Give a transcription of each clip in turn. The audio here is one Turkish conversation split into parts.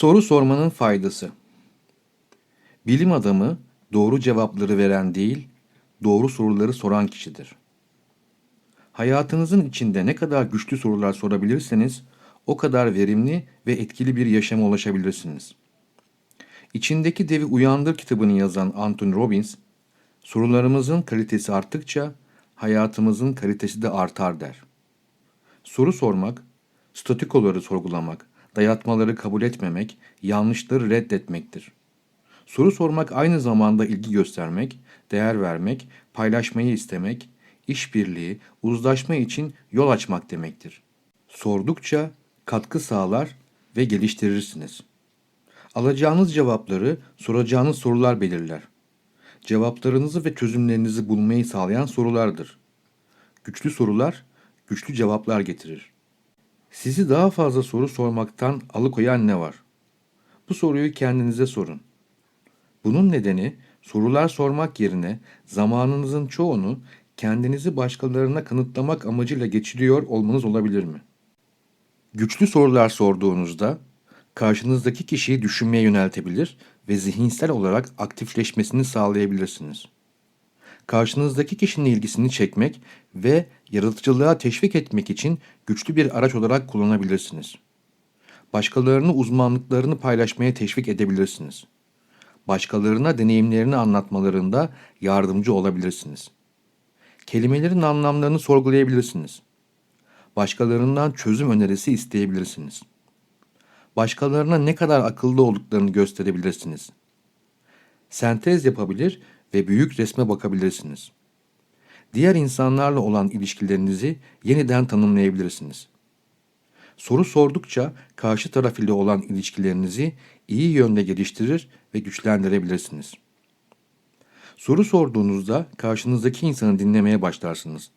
Soru sormanın faydası. Bilim adamı doğru cevapları veren değil, doğru soruları soran kişidir. Hayatınızın içinde ne kadar güçlü sorular sorabilirseniz o kadar verimli ve etkili bir yaşama ulaşabilirsiniz. İçindeki Devi Uyandır kitabını yazan Anthony Robbins, sorularımızın kalitesi arttıkça hayatımızın kalitesi de artar der. Soru sormak, statikoları sorgulamak, dayatmaları kabul etmemek, yanlışları reddetmektir. Soru sormak aynı zamanda ilgi göstermek, değer vermek, paylaşmayı istemek, işbirliği, uzlaşma için yol açmak demektir. Sordukça katkı sağlar ve geliştirirsiniz. Alacağınız cevapları soracağınız sorular belirler. Cevaplarınızı ve çözümlerinizi bulmayı sağlayan sorulardır. Güçlü sorular güçlü cevaplar getirir. Sizi daha fazla soru sormaktan alıkoyan ne var? Bu soruyu kendinize sorun. Bunun nedeni sorular sormak yerine zamanınızın çoğunu kendinizi başkalarına kanıtlamak amacıyla geçiriyor olmanız olabilir mi? Güçlü sorular sorduğunuzda karşınızdaki kişiyi düşünmeye yöneltebilir ve zihinsel olarak aktifleşmesini sağlayabilirsiniz. Karşınızdaki kişinin ilgisini çekmek ve yaratıcılığa teşvik etmek için güçlü bir araç olarak kullanabilirsiniz. Başkalarını uzmanlıklarını paylaşmaya teşvik edebilirsiniz. Başkalarına deneyimlerini anlatmalarında yardımcı olabilirsiniz. Kelimelerin anlamlarını sorgulayabilirsiniz. Başkalarından çözüm önerisi isteyebilirsiniz. Başkalarına ne kadar akıllı olduklarını gösterebilirsiniz. Sentez yapabilir ve büyük resme bakabilirsiniz. Diğer insanlarla olan ilişkilerinizi yeniden tanımlayabilirsiniz. Soru sordukça karşı taraf ile olan ilişkilerinizi iyi yönde geliştirir ve güçlendirebilirsiniz. Soru sorduğunuzda karşınızdaki insanı dinlemeye başlarsınız.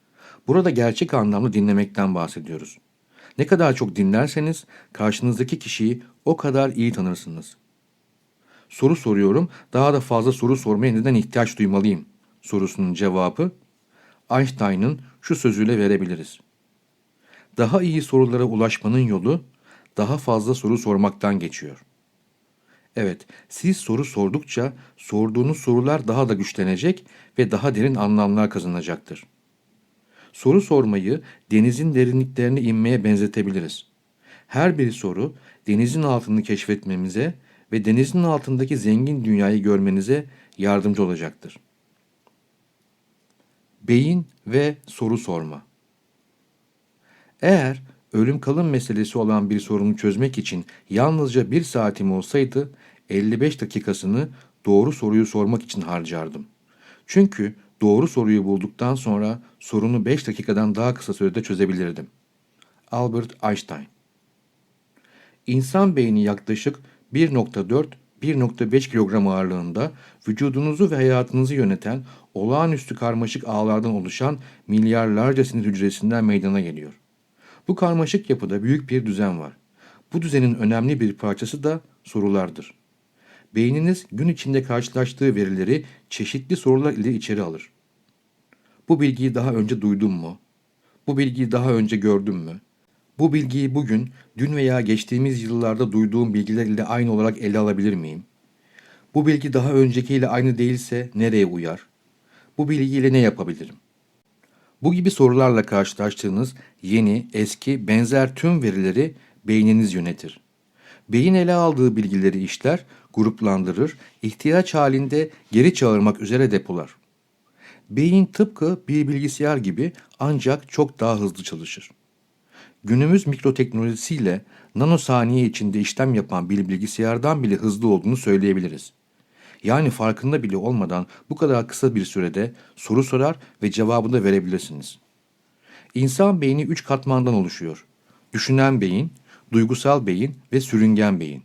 Burada gerçek anlamda dinlemekten bahsediyoruz. Ne kadar çok dinlerseniz karşınızdaki kişiyi o kadar iyi tanırsınız. Soru soruyorum, daha da fazla soru sormaya neden ihtiyaç duymalıyım sorusunun cevabı Einstein'ın şu sözüyle verebiliriz. Daha iyi sorulara ulaşmanın yolu daha fazla soru sormaktan geçiyor. Evet, siz soru sordukça sorduğunuz sorular daha da güçlenecek ve daha derin anlamlar kazanacaktır. Soru sormayı denizin derinliklerine inmeye benzetebiliriz. Her bir soru denizin altını keşfetmemize ve denizin altındaki zengin dünyayı görmenize yardımcı olacaktır. Beyin ve soru sorma. Eğer ölüm kalım meselesi olan bir sorunu çözmek için yalnızca bir saatim olsaydı 55 dakikasını doğru soruyu sormak için harcardım. Çünkü doğru soruyu bulduktan sonra sorunu 5 dakikadan daha kısa sürede çözebilirdim. Albert Einstein İnsan beyni yaklaşık 1.4-1.5 kilogram ağırlığında vücudunuzu ve hayatınızı yöneten olağanüstü karmaşık ağlardan oluşan milyarlarca sinir hücresinden meydana geliyor. Bu karmaşık yapıda büyük bir düzen var. Bu düzenin önemli bir parçası da sorulardır. Beyniniz gün içinde karşılaştığı verileri çeşitli sorular ile içeri alır. Bu bilgiyi daha önce duydun mu? Bu bilgiyi daha önce gördün mü? Bu bilgiyi bugün, dün veya geçtiğimiz yıllarda duyduğum bilgiler ile aynı olarak ele alabilir miyim? Bu bilgi daha öncekiyle aynı değilse nereye uyar? Bu bilgiyle ne yapabilirim? Bu gibi sorularla karşılaştığınız yeni, eski, benzer tüm verileri beyniniz yönetir. Beyin ele aldığı bilgileri işler, gruplandırır, ihtiyaç halinde geri çağırmak üzere depolar. Beyin tıpkı bir bilgisayar gibi ancak çok daha hızlı çalışır. Günümüz mikroteknolojisiyle nanosaniye içinde işlem yapan bir bilgisayardan bile hızlı olduğunu söyleyebiliriz. Yani farkında bile olmadan bu kadar kısa bir sürede soru sorar ve cevabını da verebilirsiniz. İnsan beyni üç katmandan oluşuyor. Düşünen beyin, duygusal beyin ve sürüngen beyin.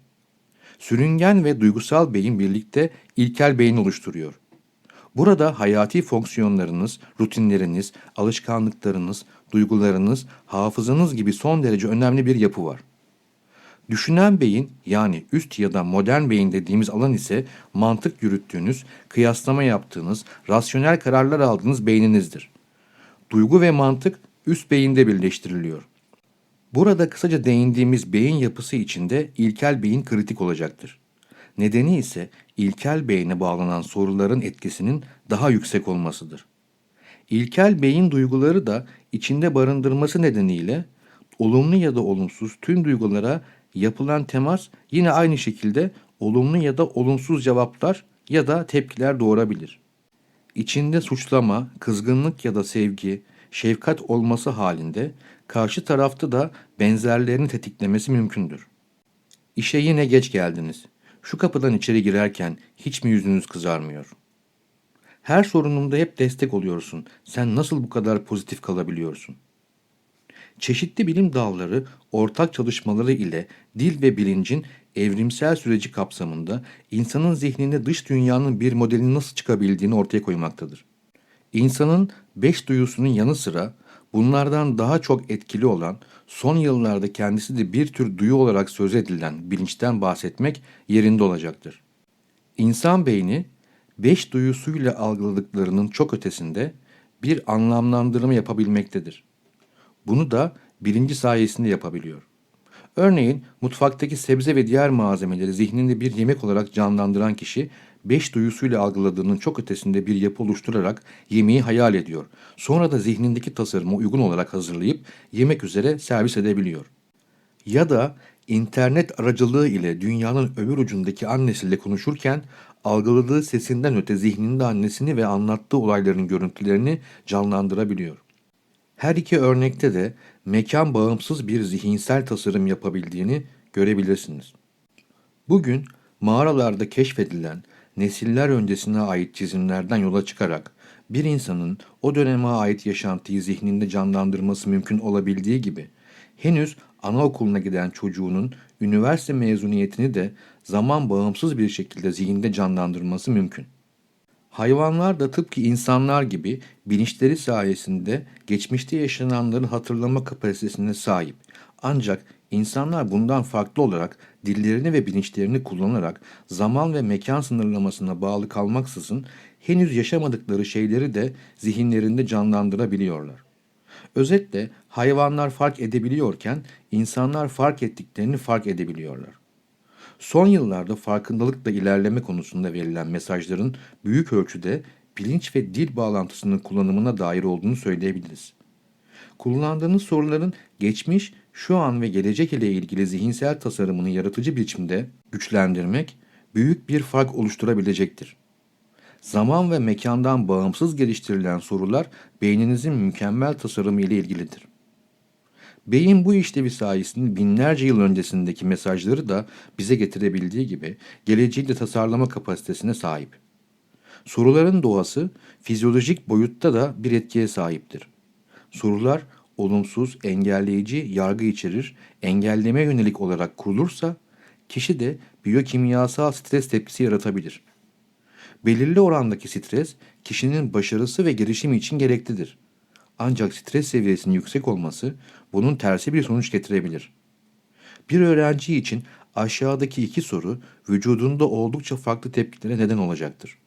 Sürüngen ve duygusal beyin birlikte ilkel beyin oluşturuyor. Burada hayati fonksiyonlarınız, rutinleriniz, alışkanlıklarınız, duygularınız, hafızanız gibi son derece önemli bir yapı var. Düşünen beyin yani üst ya da modern beyin dediğimiz alan ise mantık yürüttüğünüz, kıyaslama yaptığınız, rasyonel kararlar aldığınız beyninizdir. Duygu ve mantık üst beyinde birleştiriliyor. Burada kısaca değindiğimiz beyin yapısı içinde ilkel beyin kritik olacaktır. Nedeni ise ilkel beyne bağlanan soruların etkisinin daha yüksek olmasıdır. İlkel beyin duyguları da içinde barındırması nedeniyle olumlu ya da olumsuz tüm duygulara yapılan temas yine aynı şekilde olumlu ya da olumsuz cevaplar ya da tepkiler doğurabilir. İçinde suçlama, kızgınlık ya da sevgi, şefkat olması halinde karşı tarafta da benzerlerini tetiklemesi mümkündür. İşe yine geç geldiniz. Şu kapıdan içeri girerken hiç mi yüzünüz kızarmıyor? Her sorunumda hep destek oluyorsun. Sen nasıl bu kadar pozitif kalabiliyorsun? Çeşitli bilim dalları ortak çalışmaları ile dil ve bilincin evrimsel süreci kapsamında insanın zihninde dış dünyanın bir modelini nasıl çıkabildiğini ortaya koymaktadır. İnsanın beş duyusunun yanı sıra bunlardan daha çok etkili olan son yıllarda kendisi de bir tür duyu olarak söz edilen bilinçten bahsetmek yerinde olacaktır. İnsan beyni beş duyusuyla algıladıklarının çok ötesinde bir anlamlandırma yapabilmektedir. Bunu da bilinci sayesinde yapabiliyor. Örneğin mutfaktaki sebze ve diğer malzemeleri zihninde bir yemek olarak canlandıran kişi beş duyusuyla algıladığının çok ötesinde bir yapı oluşturarak yemeği hayal ediyor. Sonra da zihnindeki tasarıma uygun olarak hazırlayıp yemek üzere servis edebiliyor. Ya da internet aracılığı ile dünyanın öbür ucundaki annesiyle konuşurken algıladığı sesinden öte zihninde annesini ve anlattığı olayların görüntülerini canlandırabiliyor. Her iki örnekte de mekan bağımsız bir zihinsel tasarım yapabildiğini görebilirsiniz. Bugün mağaralarda keşfedilen nesiller öncesine ait çizimlerden yola çıkarak bir insanın o döneme ait yaşantıyı zihninde canlandırması mümkün olabildiği gibi henüz anaokuluna giden çocuğunun üniversite mezuniyetini de zaman bağımsız bir şekilde zihinde canlandırması mümkün. Hayvanlar da tıpkı insanlar gibi bilinçleri sayesinde geçmişte yaşananları hatırlama kapasitesine sahip. Ancak insanlar bundan farklı olarak dillerini ve bilinçlerini kullanarak zaman ve mekan sınırlamasına bağlı kalmaksızın henüz yaşamadıkları şeyleri de zihinlerinde canlandırabiliyorlar. Özetle hayvanlar fark edebiliyorken insanlar fark ettiklerini fark edebiliyorlar. Son yıllarda farkındalıkla ilerleme konusunda verilen mesajların büyük ölçüde bilinç ve dil bağlantısının kullanımına dair olduğunu söyleyebiliriz. Kullandığınız soruların geçmiş, şu an ve gelecek ile ilgili zihinsel tasarımını yaratıcı biçimde güçlendirmek büyük bir fark oluşturabilecektir. Zaman ve mekandan bağımsız geliştirilen sorular beyninizin mükemmel tasarımı ile ilgilidir. Beyin bu işlevi sayesinde binlerce yıl öncesindeki mesajları da bize getirebildiği gibi geleceği de tasarlama kapasitesine sahip. Soruların doğası fizyolojik boyutta da bir etkiye sahiptir. Sorular olumsuz, engelleyici yargı içerir, engelleme yönelik olarak kurulursa kişi de biyokimyasal stres tepkisi yaratabilir. Belirli orandaki stres kişinin başarısı ve gelişimi için gereklidir. Ancak stres seviyesinin yüksek olması bunun tersi bir sonuç getirebilir. Bir öğrenci için aşağıdaki iki soru vücudunda oldukça farklı tepkilere neden olacaktır.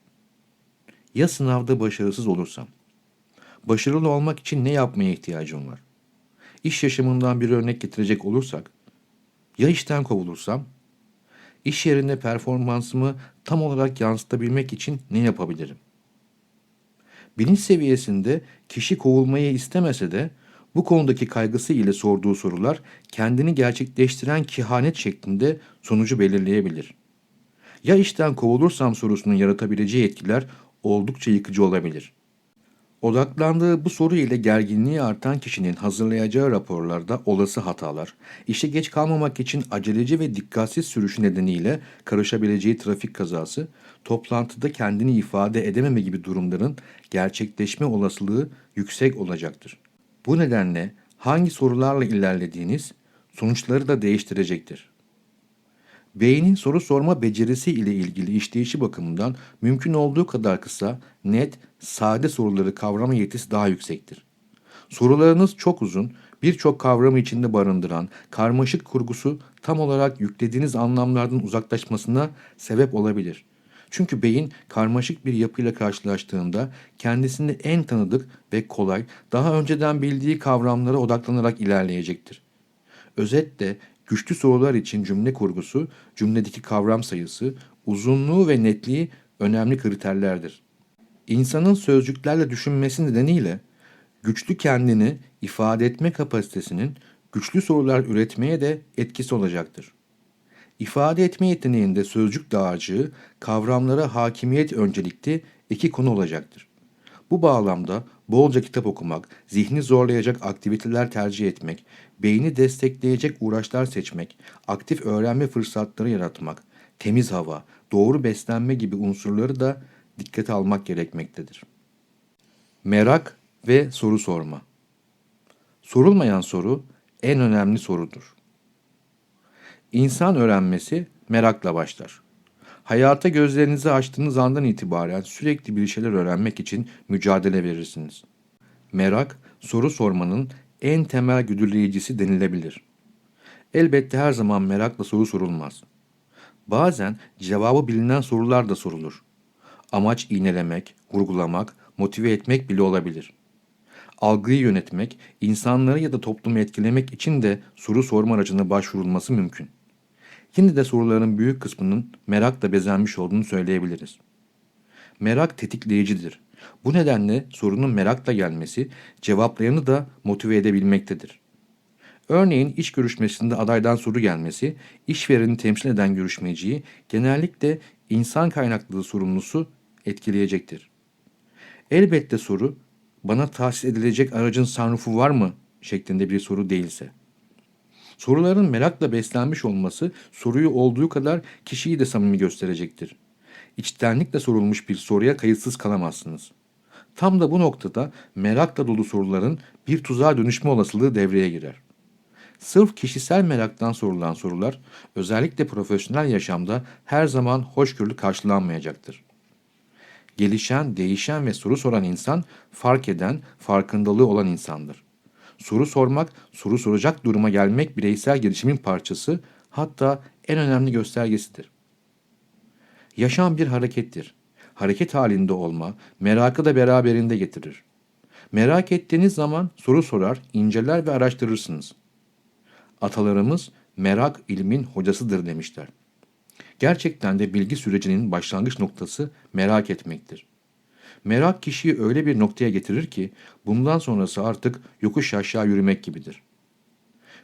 Ya sınavda başarısız olursam? Başarılı olmak için ne yapmaya ihtiyacım var? İş yaşamından bir örnek getirecek olursak, ya işten kovulursam? İş yerinde performansımı tam olarak yansıtabilmek için ne yapabilirim? Bilinç seviyesinde kişi kovulmayı istemese de bu konudaki kaygısı ile sorduğu sorular kendini gerçekleştiren kehanet şeklinde sonucu belirleyebilir. Ya işten kovulursam sorusunun yaratabileceği etkiler oldukça yıkıcı olabilir. Odaklandığı bu soru ile gerginliği artan kişinin hazırlayacağı raporlarda olası hatalar, işe geç kalmamak için aceleci ve dikkatsiz sürüşü nedeniyle karışabileceği trafik kazası, toplantıda kendini ifade edememe gibi durumların gerçekleşme olasılığı yüksek olacaktır. Bu nedenle hangi sorularla ilerlediğiniz sonuçları da değiştirecektir. Beynin soru sorma becerisi ile ilgili işleyişi bakımından mümkün olduğu kadar kısa, net, sade soruları kavrama yetisi daha yüksektir. Sorularınız çok uzun, birçok kavramı içinde barındıran karmaşık kurgusu tam olarak yüklediğiniz anlamlardan uzaklaşmasına sebep olabilir. Çünkü beyin karmaşık bir yapıyla karşılaştığında kendisini en tanıdık ve kolay, daha önceden bildiği kavramlara odaklanarak ilerleyecektir. Özetle güçlü sorular için cümle kurgusu, cümledeki kavram sayısı, uzunluğu ve netliği önemli kriterlerdir. İnsanın sözcüklerle düşünmesi nedeniyle güçlü kendini ifade etme kapasitesinin güçlü sorular üretmeye de etkisi olacaktır. İfade etme yeteneğinde sözcük dağarcığı kavramlara hakimiyet öncelikli iki konu olacaktır. Bu bağlamda bolca kitap okumak, zihni zorlayacak aktiviteler tercih etmek, beyni destekleyecek uğraşlar seçmek, aktif öğrenme fırsatları yaratmak, temiz hava, doğru beslenme gibi unsurları da dikkate almak gerekmektedir. Merak ve soru sorma. Sorulmayan soru en önemli sorudur. İnsan öğrenmesi merakla başlar. Hayata gözlerinizi açtığınız andan itibaren sürekli bir şeyler öğrenmek için mücadele verirsiniz. Merak, soru sormanın en temel güdüleyicisi denilebilir. Elbette her zaman merakla soru sorulmaz. Bazen cevabı bilinen sorular da sorulur. Amaç iğnelemek, vurgulamak, motive etmek bile olabilir. Algıyı yönetmek, insanları ya da toplumu etkilemek için de soru sorma aracına başvurulması mümkün. Yine de soruların büyük kısmının merakla bezenmiş olduğunu söyleyebiliriz. Merak tetikleyicidir. Bu nedenle sorunun merakla gelmesi cevaplayanı da motive edebilmektedir. Örneğin iş görüşmesinde adaydan soru gelmesi, işvereni temsil eden görüşmeciyi genellikle insan kaynaklı sorumlusu etkileyecektir. Elbette soru, bana tahsis edilecek aracın sunroofu var mı şeklinde bir soru değilse. Soruların merakla beslenmiş olması soruyu olduğu kadar kişiyi de samimi gösterecektir. İçtenlikle sorulmuş bir soruya kayıtsız kalamazsınız. Tam da bu noktada merakla dolu soruların bir tuzağa dönüşme olasılığı devreye girer. Sırf kişisel meraktan sorulan sorular özellikle profesyonel yaşamda her zaman hoşgörülü karşılanmayacaktır. Gelişen, değişen ve soru soran insan fark eden, farkındalığı olan insandır. Soru sormak, soru soracak duruma gelmek bireysel gelişimin parçası, hatta en önemli göstergesidir. Yaşam bir harekettir. Hareket halinde olma, merakı da beraberinde getirir. Merak ettiğiniz zaman soru sorar, inceler ve araştırırsınız. Atalarımız merak ilmin hocasıdır demişler. Gerçekten de bilgi sürecinin başlangıç noktası merak etmektir. Merak kişiyi öyle bir noktaya getirir ki bundan sonrası artık yokuş aşağı yürümek gibidir.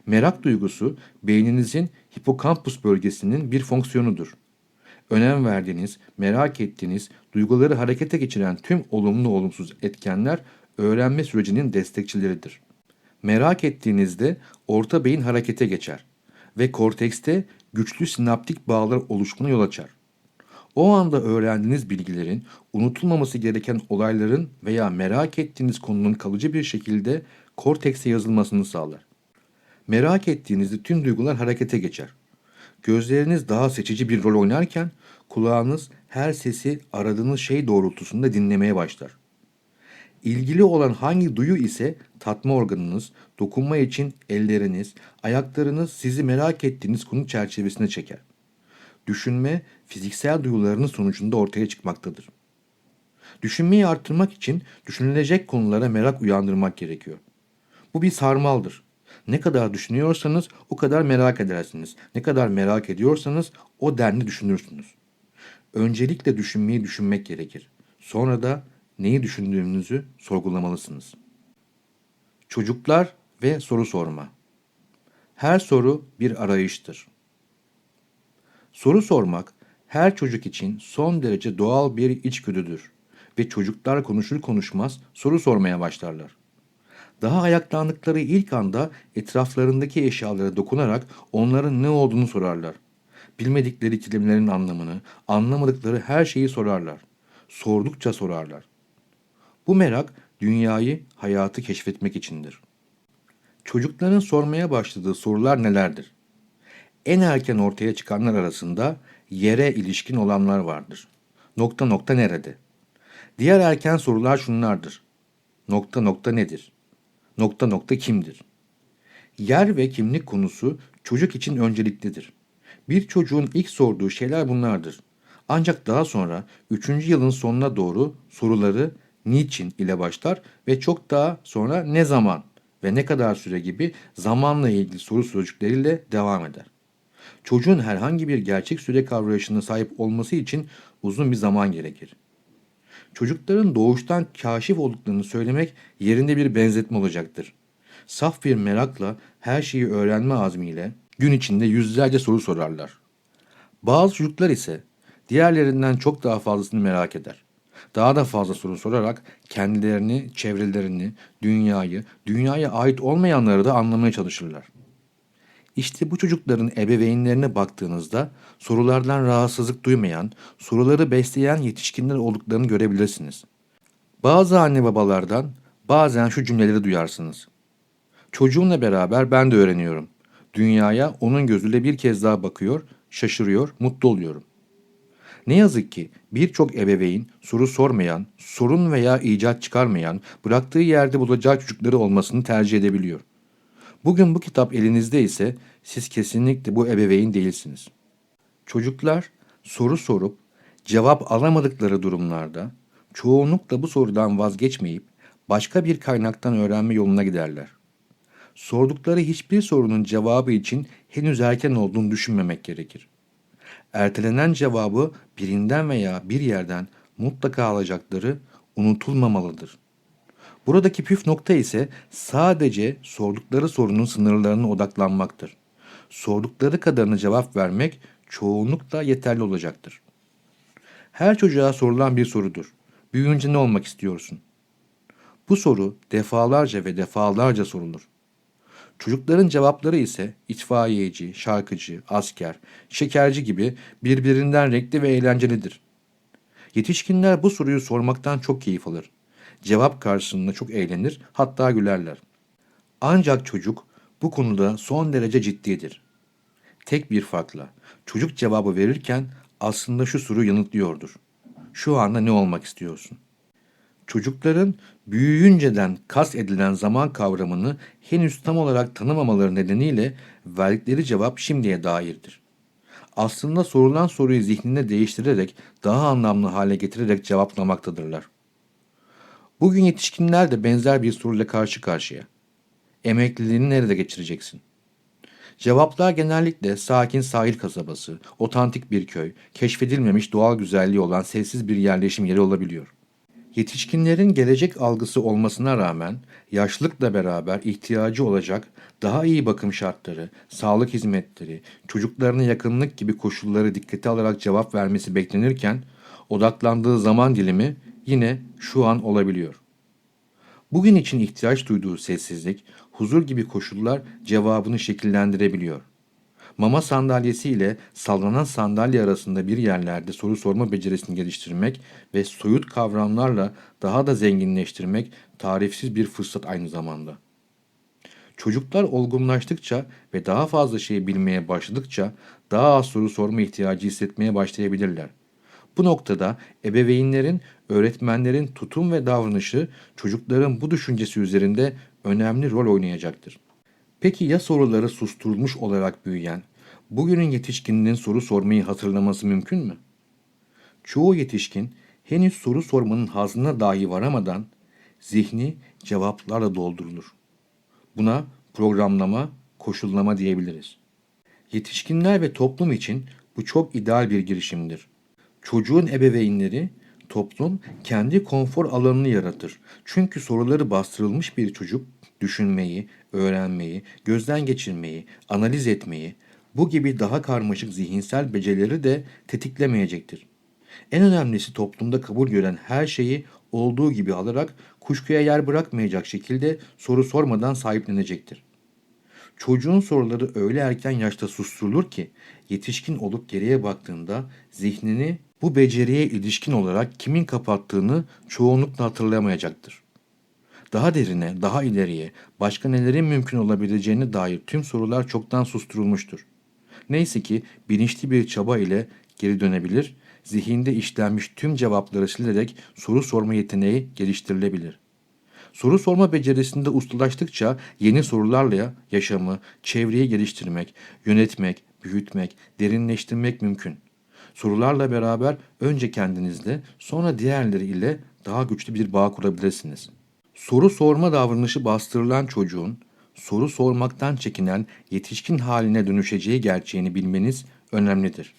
Merak duygusu beyninizin hipokampus bölgesinin bir fonksiyonudur. Önem verdiğiniz, merak ettiğiniz, duyguları harekete geçiren tüm olumlu olumsuz etkenler öğrenme sürecinin destekçileridir. Merak ettiğinizde orta beyin harekete geçer ve kortekste güçlü sinaptik bağlar oluşumuna yol açar. O anda öğrendiğiniz bilgilerin, unutulmaması gereken olayların veya merak ettiğiniz konunun kalıcı bir şekilde kortekse yazılmasını sağlar. Merak ettiğinizde tüm duygular harekete geçer. Gözleriniz daha seçici bir rol oynarken kulağınız her sesi aradığınız şey doğrultusunda dinlemeye başlar. İlgili olan hangi duyu ise tatma organınız, dokunma için elleriniz, ayaklarınız sizi merak ettiğiniz konu çerçevesine çeker. Düşünme, fiziksel duyularının sonucunda ortaya çıkmaktadır. Düşünmeyi arttırmak için düşünülecek konulara merak uyandırmak gerekiyor. Bu bir sarmaldır. Ne kadar düşünüyorsanız o kadar merak edersiniz. Ne kadar merak ediyorsanız o denli düşünürsünüz. Öncelikle düşünmeyi düşünmek gerekir. Sonra da neyi düşündüğünüzü sorgulamalısınız. Çocuklar ve soru sorma. Her soru bir arayıştır. Soru sormak her çocuk için son derece doğal bir içgüdüdür ve çocuklar konuşur konuşmaz soru sormaya başlarlar. Daha ayaklandıkları ilk anda etraflarındaki eşyalara dokunarak onların ne olduğunu sorarlar. Bilmedikleri kelimelerin anlamını, anlamadıkları her şeyi sorarlar. Sordukça sorarlar. Bu merak dünyayı, hayatı keşfetmek içindir. Çocukların sormaya başladığı sorular nelerdir? En erken ortaya çıkanlar arasında yere ilişkin olanlar vardır. Nokta nokta nerede? Diğer erken sorular şunlardır. Nokta nokta nedir? Nokta nokta kimdir? Yer ve kimlik konusu çocuk için önceliklidir. Bir çocuğun ilk sorduğu şeyler bunlardır. Ancak daha sonra 3. yılın sonuna doğru soruları niçin ile başlar ve çok daha sonra ne zaman ve ne kadar süre gibi zamanla ilgili soru sözcükleriyle devam eder. Çocuğun herhangi bir gerçek süre kavrayışına sahip olması için uzun bir zaman gerekir. Çocukların doğuştan kaşif olduklarını söylemek yerinde bir benzetme olacaktır. Saf bir merakla her şeyi öğrenme azmiyle gün içinde yüzlerce soru sorarlar. Bazı çocuklar ise diğerlerinden çok daha fazlasını merak eder. Daha da fazla soru sorarak kendilerini, çevrelerini, dünyayı, dünyaya ait olmayanları da anlamaya çalışırlar. İşte bu çocukların ebeveynlerine baktığınızda sorulardan rahatsızlık duymayan, soruları besleyen yetişkinler olduklarını görebilirsiniz. Bazı anne babalardan bazen şu cümleleri duyarsınız. Çocuğumla beraber ben de öğreniyorum. Dünyaya onun gözüyle bir kez daha bakıyor, şaşırıyor, mutlu oluyorum. Ne yazık ki birçok ebeveyn soru sormayan, sorun veya icat çıkarmayan, bıraktığı yerde bulacağı çocukları olmasını tercih edebiliyor. Bugün bu kitap elinizde ise siz kesinlikle bu ebeveyn değilsiniz. Çocuklar soru sorup cevap alamadıkları durumlarda çoğunlukla bu sorudan vazgeçmeyip başka bir kaynaktan öğrenme yoluna giderler. Sordukları hiçbir sorunun cevabı için henüz erken olduğunu düşünmemek gerekir. Ertelenen cevabı birinden veya bir yerden mutlaka alacakları unutulmamalıdır. Buradaki püf nokta ise sadece sordukları sorunun sınırlarına odaklanmaktır. Sordukları kadarını cevap vermek çoğunlukla yeterli olacaktır. Her çocuğa sorulan bir sorudur. Büyüyünce ne olmak istiyorsun? Bu soru defalarca ve defalarca sorulur. Çocukların cevapları ise itfaiyeci, şarkıcı, asker, şekerci gibi birbirinden renkli ve eğlencelidir. Yetişkinler bu soruyu sormaktan çok keyif alır. Cevap karşısında çok eğlenir, hatta gülerler. Ancak çocuk bu konuda son derece ciddidir. Tek bir farkla çocuk cevabı verirken aslında şu soruyu yanıtlıyordur. Şu anda ne olmak istiyorsun? Çocukların büyüyünceden kast edilen zaman kavramını henüz tam olarak tanımamaları nedeniyle verdikleri cevap şimdiye dairdir. Aslında sorulan soruyu zihninde değiştirerek daha anlamlı hale getirerek cevaplamaktadırlar. Bugün yetişkinler de benzer bir soruyla karşı karşıya. Emekliliğini nerede geçireceksin? Cevaplar genellikle sakin sahil kasabası, otantik bir köy, keşfedilmemiş doğal güzelliği olan sessiz bir yerleşim yeri olabiliyor. Yetişkinlerin gelecek algısı olmasına rağmen yaşlılıkla beraber ihtiyacı olacak daha iyi bakım şartları, sağlık hizmetleri, çocuklarına yakınlık gibi koşulları dikkate alarak cevap vermesi beklenirken odaklandığı zaman dilimi yine şu an olabiliyor. Bugün için ihtiyaç duyduğu sessizlik, huzur gibi koşullar cevabını şekillendirebiliyor. Mama sandalyesi ile sallanan sandalye arasında bir yerlerde soru sorma becerisini geliştirmek ve soyut kavramlarla daha da zenginleştirmek tarifsiz bir fırsat aynı zamanda. Çocuklar olgunlaştıkça ve daha fazla şey bilmeye başladıkça daha az soru sorma ihtiyacı hissetmeye başlayabilirler. Bu noktada ebeveynlerin, öğretmenlerin tutum ve davranışı çocukların bu düşüncesi üzerinde önemli rol oynayacaktır. Peki ya soruları susturulmuş olarak büyüyen, bugünün yetişkininin soru sormayı hatırlaması mümkün mü? Çoğu yetişkin henüz soru sormanın hazına dahi varamadan zihni cevaplarla doldurulur. Buna programlama, koşullama diyebiliriz. Yetişkinler ve toplum için bu çok ideal bir girişimdir. Çocuğun ebeveynleri toplum kendi konfor alanını yaratır. Çünkü soruları bastırılmış bir çocuk düşünmeyi, öğrenmeyi, gözden geçirmeyi, analiz etmeyi, bu gibi daha karmaşık zihinsel becerileri de tetiklemeyecektir. En önemlisi toplumda kabul gören her şeyi olduğu gibi alarak kuşkuya yer bırakmayacak şekilde soru sormadan sahiplenecektir. Çocuğun soruları öyle erken yaşta susturulur ki yetişkin olup geriye baktığında zihnini bu beceriye ilişkin olarak kimin kapattığını çoğunlukla hatırlayamayacaktır. Daha derine, daha ileriye, başka nelerin mümkün olabileceğine dair tüm sorular çoktan susturulmuştur. Neyse ki bilinçli bir çaba ile geri dönebilir, zihinde işlenmiş tüm cevapları silerek soru sorma yeteneği geliştirilebilir. Soru sorma becerisinde ustalaştıkça yeni sorularla yaşamı, çevreyi geliştirmek, yönetmek, büyütmek, derinleştirmek mümkün. Sorularla beraber önce kendinizle sonra diğerleri ile daha güçlü bir bağ kurabilirsiniz. Soru sorma davranışı bastırılan çocuğun soru sormaktan çekinen yetişkin haline dönüşeceği gerçeğini bilmeniz önemlidir.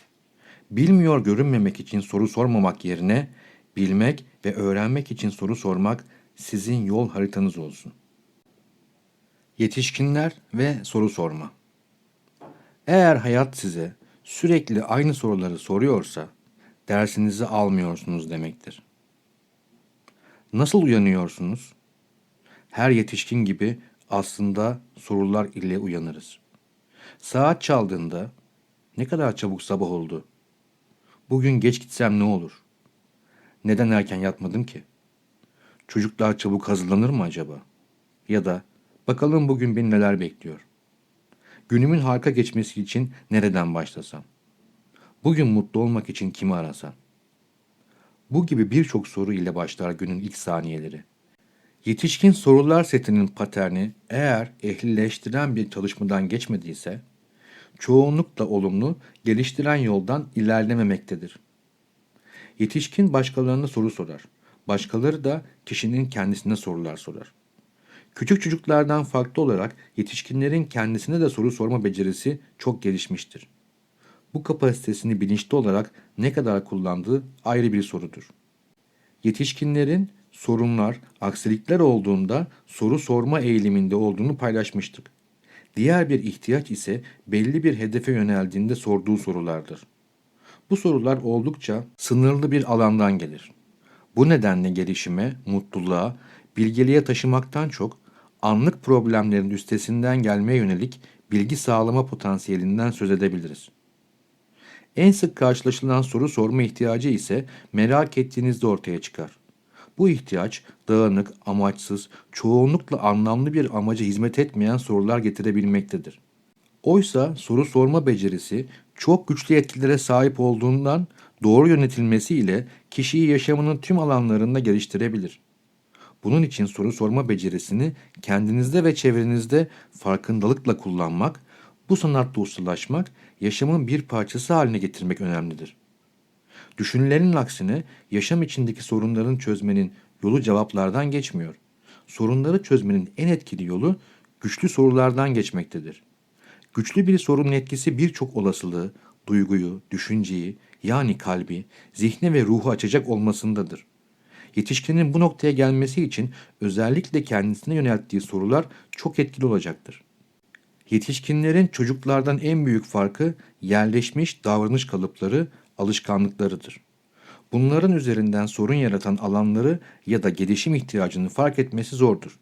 Bilmiyor görünmemek için soru sormamak yerine bilmek ve öğrenmek için soru sormak sizin yol haritanız olsun. Yetişkinler ve soru sorma. Eğer hayat size sürekli aynı soruları soruyorsa dersinizi almıyorsunuz demektir. Nasıl uyanıyorsunuz? Her yetişkin gibi aslında sorular ile uyanırız. Saat çaldığında ne kadar çabuk sabah oldu. Bugün geç gitsem ne olur? Neden erken yatmadım ki? Çocuklar çabuk hazırlanır mı acaba? Ya da bakalım bugün beni neler bekliyor? Günümün harika geçmesi için nereden başlasam? Bugün mutlu olmak için kimi arasam? Bu gibi birçok soru ile başlar günün ilk saniyeleri. Yetişkin sorular setinin paterni eğer ehlileştiren bir çalışmadan geçmediyse, çoğunlukla olumlu, geliştiren yoldan ilerlememektedir. Yetişkin başkalarına soru sorar. Başkaları da kişinin kendisine sorular sorar. Küçük çocuklardan farklı olarak yetişkinlerin kendisine de soru sorma becerisi çok gelişmiştir. Bu kapasitesini bilinçli olarak ne kadar kullandığı ayrı bir sorudur. Yetişkinlerin sorunlar, aksilikler olduğunda soru sorma eğiliminde olduğunu paylaşmıştık. Diğer bir ihtiyaç ise belli bir hedefe yöneldiğinde sorduğu sorulardır. Bu sorular oldukça sınırlı bir alandan gelir. Bu nedenle gelişime, mutluluğa, bilgeliğe taşımaktan çok anlık problemlerin üstesinden gelmeye yönelik bilgi sağlama potansiyelinden söz edebiliriz. En sık karşılaşılan soru sorma ihtiyacı ise merak ettiğinizde ortaya çıkar. Bu ihtiyaç dağınık, amaçsız, çoğunlukla anlamlı bir amaca hizmet etmeyen sorular getirebilmektedir. Oysa soru sorma becerisi çok güçlü etkilere sahip olduğundan doğru yönetilmesiyle kişiyi yaşamının tüm alanlarında geliştirebilir. Bunun için soru sorma becerisini kendinizde ve çevrenizde farkındalıkla kullanmak, bu sanatta ustalaşmak, yaşamın bir parçası haline getirmek önemlidir. Düşünülenin aksine yaşam içindeki sorunların çözmenin yolu cevaplardan geçmiyor. Sorunları çözmenin en etkili yolu güçlü sorulardan geçmektedir. Güçlü bir sorunun etkisi birçok olasılığı, duyguyu, düşünceyi yani kalbi, zihni ve ruhu açacak olmasındadır. Yetişkinin bu noktaya gelmesi için özellikle kendisine yönelttiği sorular çok etkili olacaktır. Yetişkinlerin çocuklardan en büyük farkı yerleşmiş davranış kalıpları, alışkanlıklarıdır. Bunların üzerinden sorun yaratan alanları ya da gelişim ihtiyacını fark etmesi zordur.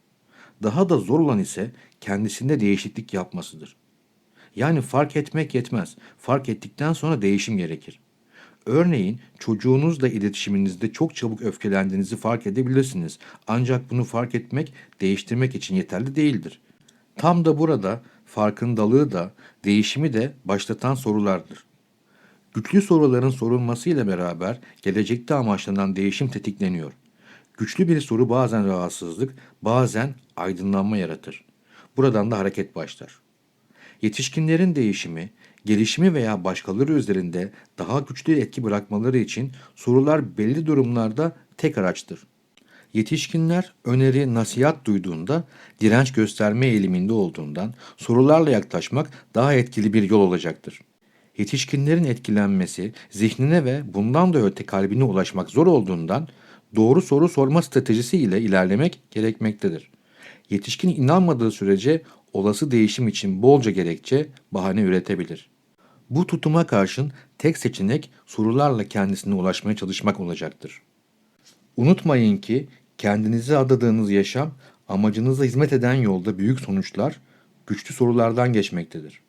Daha da zor olan ise kendisinde değişiklik yapmasıdır. Yani fark etmek yetmez. Fark ettikten sonra değişim gerekir. Örneğin çocuğunuzla iletişiminizde çok çabuk öfkelendiğinizi fark edebilirsiniz. Ancak bunu fark etmek, değiştirmek için yeterli değildir. Tam da burada farkındalığı da, değişimi de başlatan sorulardır. Güçlü soruların sorulmasıyla beraber gelecekte amaçlanan değişim tetikleniyor. Güçlü bir soru bazen rahatsızlık, bazen aydınlanma yaratır. Buradan da hareket başlar. Yetişkinlerin değişimi, gelişimi veya başkaları üzerinde daha güçlü etki bırakmaları için sorular belli durumlarda tek araçtır. Yetişkinler öneri, nasihat duyduğunda direnç gösterme eğiliminde olduğundan sorularla yaklaşmak daha etkili bir yol olacaktır. Yetişkinlerin etkilenmesi, zihnine ve bundan da öte kalbine ulaşmak zor olduğundan doğru soru sorma stratejisi ile ilerlemek gerekmektedir. Yetişkin inanmadığı sürece olası değişim için bolca gerekçe, bahane üretebilir. Bu tutuma karşın tek seçenek sorularla kendisine ulaşmaya çalışmak olacaktır. Unutmayın ki kendinize adadığınız yaşam amacınıza hizmet eden yolda büyük sonuçlar güçlü sorulardan geçmektedir.